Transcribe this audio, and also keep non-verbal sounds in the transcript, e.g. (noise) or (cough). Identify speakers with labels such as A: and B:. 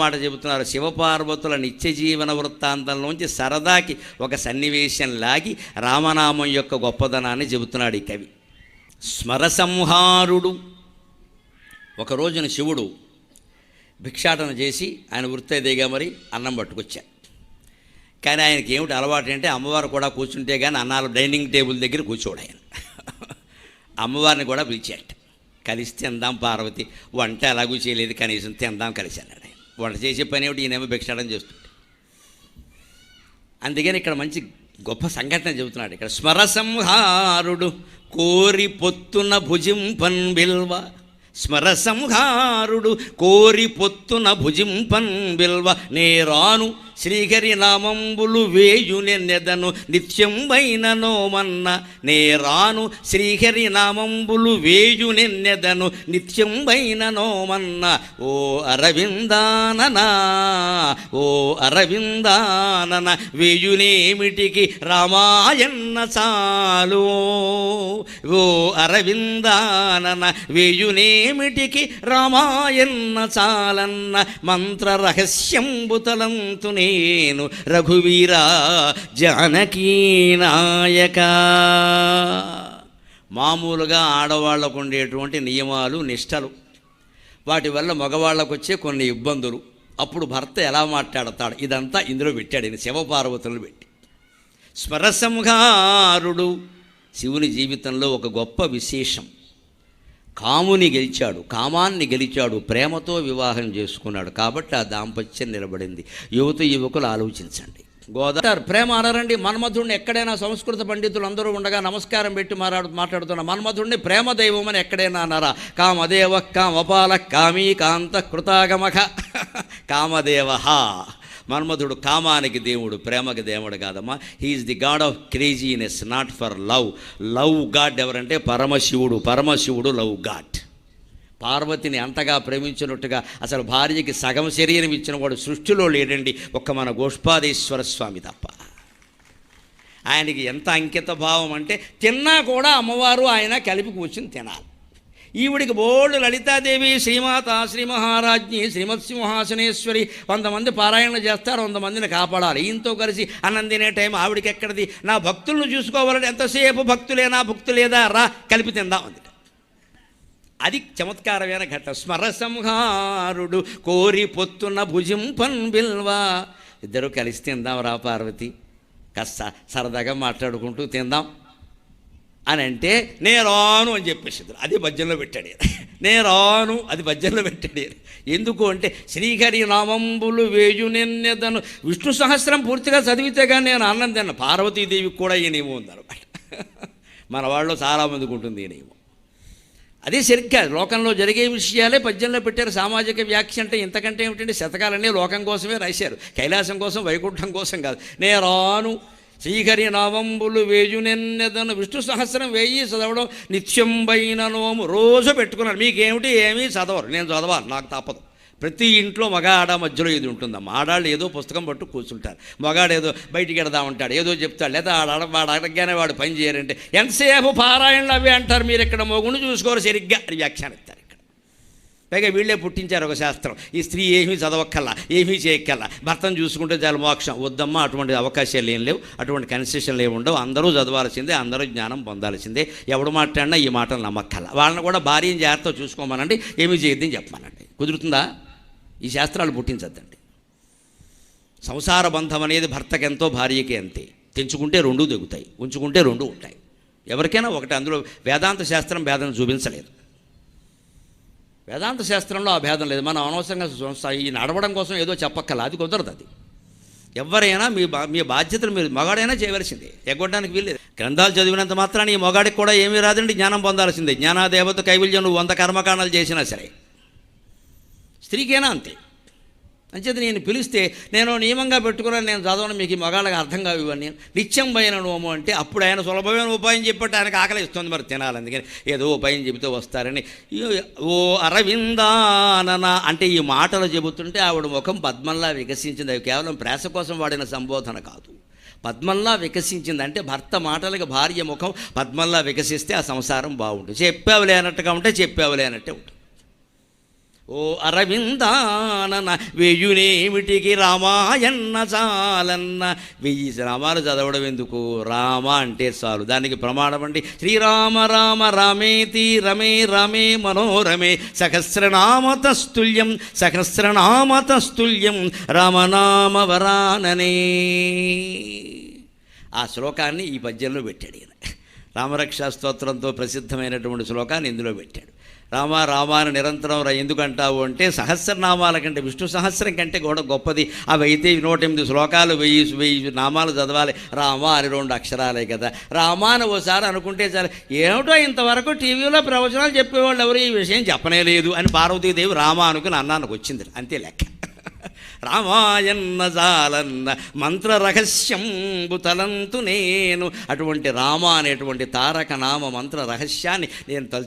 A: మాట చెబుతున్నారు. శివపార్వతుల నిత్య జీవన వృత్తాంతంలోంచి సరదాకి ఒక సన్నివేశం లాగి రామనామం యొక్క గొప్పదనాన్ని చెబుతున్నాడు ఈ కవి. స్మరసంహారుడు ఒక రోజున శివుడు భిక్షాటన చేసి ఆయన వృత్తైదేగా మరి అన్నం పట్టుకొచ్చాడు కానీ ఆయనకి ఏమిటి అలవాటు అంటే అమ్మవారు కూడా కూర్చుంటే కానీ అన్నాలు డైనింగ్ టేబుల్ దగ్గర కూర్చోడు ఆయన అమ్మవారిని కూడా పిలిచాట కలిసి తిందాం పార్వతి. వంట ఎలాగూ చేయలేదు కనీసం తిందాం కలిసి అన్నాడు ఆయన వంట చేసే పని ఏమిటి ఈయనేమో భిక్షాటం చేస్తుంటే. అందుకని ఇక్కడ మంచి గొప్ప సంఘటన చెబుతున్నాడు. ఇక్కడ స్మరసంహారుడు కోరి పొత్తున భుజింపన్ బిల్వ. స్మరసంహారుడు కోరి పొత్తున భుజింపన్ బిల్వ. నేరాను శ్రీహరి నామంబులు వేయునెన్నెదను నిత్యంబైన నోమన్న నేరాను శ్రీహరి నామంబులు వేయునెన్నెదను నిత్యంబైన నోమన్న ఓ అరవిందాననా ఓ అరవిందానన వేయునేమిటికి రామాయణ చాలు. ఓ అరవిందానన వేయునేమిటికి రామాయణ చాలన్న మంత్ర రహస్యంబుతలంతు నేను రఘువీరా జానకీ నాయక. మామూలుగా ఆడవాళ్ళకు ఉండేటువంటి నియమాలు నిష్టలు. వాటి వల్ల మగవాళ్ళకు వచ్చే కొన్ని ఇబ్బందులు. అప్పుడు భర్త ఎలా మాట్లాడతాడు? ఇదంతా ఇందులో పెట్టాడు. ఈయన శివపార్వతులు పెట్టి. స్మరసంహారుడు శివుని జీవితంలో ఒక గొప్ప విశేషం. కాముని గెలిచాడు కామాన్ని గెలిచాడు ప్రేమతో వివాహం చేసుకున్నాడు. కాబట్టి ఆ దాంపత్యం నిలబడింది. యువత యువకులు ఆలోచించండి. గోదావరి ప్రేమ అనరండి మన్మధుడిని ఎక్కడైనా సంస్కృత పండితులు అందరూ ఉండగా నమస్కారం పెట్టి మాట్లాడు మాట్లాడుతున్న మన్మధుడిని ప్రేమ దైవం అని ఎక్కడైనా అన్నారా? కామదేవ కామపాల కామీ కాంత కృతాగమఖ. (laughs) కామదేవ మన్మధుడు కామానికి దేవుడు ప్రేమకి దేవుడు కాదమ్మా. He is the god of craziness not for love love god ఎవరంటే పరమశివుడు పరమశివుడు లవ్ గాడ్ పార్వతిని అంతగా ప్రేమించినట్టుగా అసలు భార్యకి సగం శరీరం ఇచ్చిన వాడు సృష్టిలో లేడండి ఒక్క మన గోష్పాదేశ్వర స్వామి తప్ప. ఆయనకి ఎంత అంకిత భావం అంటే తిన్నా కూడా అమ్మవారు ఆయన కలిపి కూర్చుని తినాలి. ఈవిడికి బోళ్ళు లలితాదేవి శ్రీమాత శ్రీ మహారాజ్ని శ్రీమత్ సింహాసనేశ్వరి కొంతమంది పారాయణ చేస్తారు కొంతమందిని కాపాడాలి. ఈయనతో కలిసి అన్నం తినే టైం ఆవిడికి ఎక్కడిది? నా భక్తులను చూసుకోవాలంటే ఎంతసేపు భక్తులేనా భక్తులేదా రా కలిపి తిందాం అందుట అది చమత్కారమైన ఘట స్మర సంహారుడు కోరి పొత్తున్న భుజింపన్ బిల్వా. ఇద్దరు కలిసి తిందాం రా పార్వతి. కాస్త సరదాగా మాట్లాడుకుంటూ తిందాం. అని అంటే నే రాను అని చెప్పేసి అది భజ్యంలో పెట్టాడు ఈయన. నే రాను అది భజ్యంలో పెట్టాడు ఎందుకు అంటే శ్రీహరి నామంబులు వేయునెన్నెదను విష్ణు సహస్రం పూర్తిగా చదివితే కానీ నేను అన్నం తిన్న. పార్వతీదేవికి కూడా ఈ నియమం ఉందన్నమాట మన వాళ్ళు చాలామందికి ఉంటుంది ఈ నియమం అదే సరిగ్గా లోకంలో జరిగే విషయాలే పద్యంలో పెట్టారు. సామాజిక వ్యాఖ్య అంటే ఇంతకంటే ఏమిటంటే శతకాలన్నీ లోకం కోసమే రాశారు. కైలాసం కోసం వైకుంఠం కోసం కాదు. నేను రాను శ్రీహరి నవంబులు వేయునెన్నెదను విష్ణు సహస్రం వేయి చదవడం నిత్యంబైన నోము. రోజు పెట్టుకున్నాను మీకేమిటి ఏమీ చదవరు. నేను చదవాలి నాకు తప్పదు. ప్రతి ఇంట్లో మగ ఆడ మధ్యలో ఇది ఉంటుందమ్మా. ఆడాళ్ళు ఏదో పుస్తకం పట్టు కూర్చుంటారు. మగాడు ఏదో బయటికి వెడదామంటాడు ఏదో చెప్తాడు. లేదా ఆడ వాడు అడగగానే వాడు పని చేయరంటే ఎంతసేపు పారాయణలు అవి అంటారు మీరు ఇక్కడ? మొగుడు చూసుకోరు సరిగ్గా అని వ్యాఖ్యానిస్తారు. పైగా వీళ్ళే పుట్టించారు ఒక శాస్త్రం. ఈ స్త్రీ ఏమీ చదవక్కల్లా ఏమీ చేయక్కల్లా భర్తను చూసుకుంటే చాలా మోక్షం. వద్దమ్మా అటువంటి అవకాశాలు ఏం లేవు. అటువంటి కన్సెషన్లు ఏమి ఉండవు. అందరూ చదవాల్సిందే అందరూ జ్ఞానం పొందాల్సిందే. ఎవడు మాట్లాడినా ఈ మాటలు నమ్మక్కల్లా వాళ్ళని కూడా భార్యని జాగ్రత్త చూసుకోమనండి ఏమీ చేయొద్దని చెప్పమనండి. కుదురుతుందా? ఈ శాస్త్రాలు పుట్టించద్దండి. సంసార బంధం అనేది భర్తకి ఎంతో భార్యకి అంతే. తెంచుకుంటే రెండు దిగుతాయి ఉంచుకుంటే రెండు ఉంటాయి. ఎవరికైనా ఒకటి అందులో వేదాంత శాస్త్రం భేదం చూపించలేదు. వేదాంత శాస్త్రంలో ఆ భేదం లేదు. మనం అనవసరంగా ఈ నడవడం కోసం ఏదో చెప్పక్కల అది కుదరదు అది. ఎవరైనా మీ బా మీ బాధ్యతలు మీరు మగాడైనా చేయవలసిందే. ఎగ్గొట్టడానికి వీల్లేదు. గ్రంథాలు చదివినంత మాత్రాన్ని ఈ మొగాడికి కూడా ఏమీ రాదండి. జ్ఞానం పొందాల్సిందే. జ్ఞానాదేవత కైవల్యం నువ్వు వంద కర్మకాండాలు చేసినా సరే. స్త్రీకైనా అంతే? అంచేత నేను పిలిస్తే నేను నియమంగా పెట్టుకున్నాను నేను చదవను మీకు ఈ మగాళ్ళకి అర్థం కావు ఇవన్నీ. నిత్యం పోయిన నోము అంటే అప్పుడు ఆయన సులభమైన ఉపాయం చెప్పట్టు ఆయనకు ఆకలి ఇస్తుంది మరి తినాలి అందుకని ఏదో ఉపాయం చెబితే వస్తారని. ఓ అరవిందానన అంటే ఈ మాటలు చెబుతుంటే ఆవిడ ముఖం పద్మంలా వికసించింది. అవి కేవలం ప్రేస కోసం వాడిన సంబోధన కాదు. పద్మంలా వికసించింది అంటే భర్త మాటలకు భార్య ముఖం పద్మంలా వికసిస్తే ఆ సంసారం బాగుంటుంది. చెప్పావులే అన్నట్టుగా ఉంటే చెప్పావులే అన్నట్టే ఉంటుంది. ఓ అరవిందానన వెయ్యునేమిటికి రామాయన్న చాలన్న. వెయ్యి రామాలు చదవడం ఎందుకు? రామ అంటే చాలు. దానికి ప్రమాణం అండి. శ్రీరామ రామ రామేతి రమే రమే మనోరమే. సహస్రనామతస్తుల్యం సహస్రనామతస్తుల్యం రామనామ వరాననే ఆ శ్లోకాన్ని ఈ పద్యంలో పెట్టాడు ఈయన. రామరక్షా స్తోత్రంతో ప్రసిద్ధమైనటువంటి శ్లోకాన్ని ఇందులో పెట్టాడు. రామ రామాను నిరంతరం ఎందుకంటావు అంటే సహస్రనామాల కంటే విష్ణు సహస్రం కంటే కూడా గొప్పది. అవి అయితే నూట ఎనిమిది శ్లోకాలు వెయ్యి వెయ్యి నామాలు చదవాలి. రామ అని రెండు అక్షరాలే కదా. రామాను అని ఓసారి అనుకుంటే చాలు. ఏమిటో ఇంతవరకు టీవీలో ప్రవచనాలు చెప్పేవాళ్ళు ఎవరు ఈ విషయం చెప్పనే లేదు అని పార్వతీదేవి రామ అనుకుని అన్నానికి వచ్చింది. అంతే లెక్క. రామాయన్న జాలన్న మంత్ర రహస్యంబు తలంతు నేను. అటువంటి రామ అనేటువంటి తారక నామ మంత్ర రహస్యాన్ని నేను తలుచు